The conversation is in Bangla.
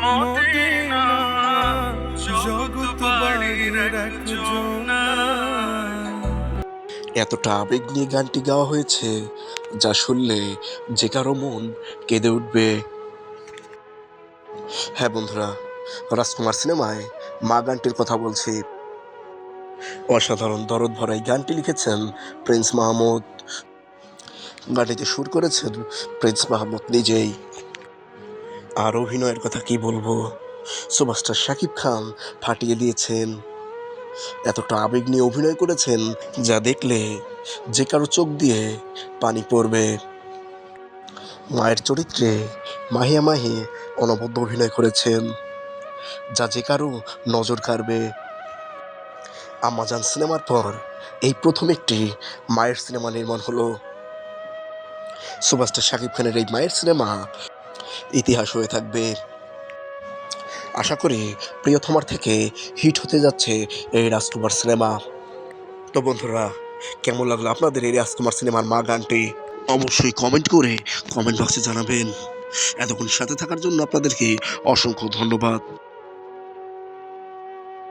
মদিনা বাড়ির এতটা আবেগ নিয়ে গানটি গাওয়া হয়েছে যা শুনলে যে কারও মন কেঁদে উঠবে। হ্যাঁ বন্ধুরা রাজকুমার সিনেমায় মা গানটির কথা বলছি। অসাধারণ দরদ ভরা এই গানটি লিখেছেন প্রিন্স মাহমুদ গানটিতে সুর করেছেন প্রিন্স মাহমুদ নিজেই। আর অভিনয়ের কথা কি বলব? সুপারস্টার শাকিব খান ফাটিয়ে দিয়েছেন। এতটা আবেগ নিয়ে অভিনয় করেছেন যা দেখলে যে কারও চোখ দিয়ে পানি পড়বে। মায়ের চরিত্রে মাহিয়া মাহি অনবদ্য অভিনয় করেছেন, যা যে কারও নজর কাড়বে। আমাজান সিনেমার পর এই প্রথম একটি মায়ের সিনেমা নির্মাণ হলো। সুপারস্টার শাকিব খানের এই মায়ের সিনেমা ইতিহাস হয়ে থাকবে। আশা করি প্রিয়তমার থেকে হিট হতে যাচ্ছে এই রাজকুমার সিনেমা। তো বন্ধুরা, কেমন লাগল আপনাদের এই রাজকুমার সিনেমার মা গানটি? অবশ্যই কমেন্ট করে কমেন্ট বক্সে জানাবেন। এতক্ষণ সাথে থাকার জন্য আপনাদেরকে অসংখ্য ধন্যবাদ।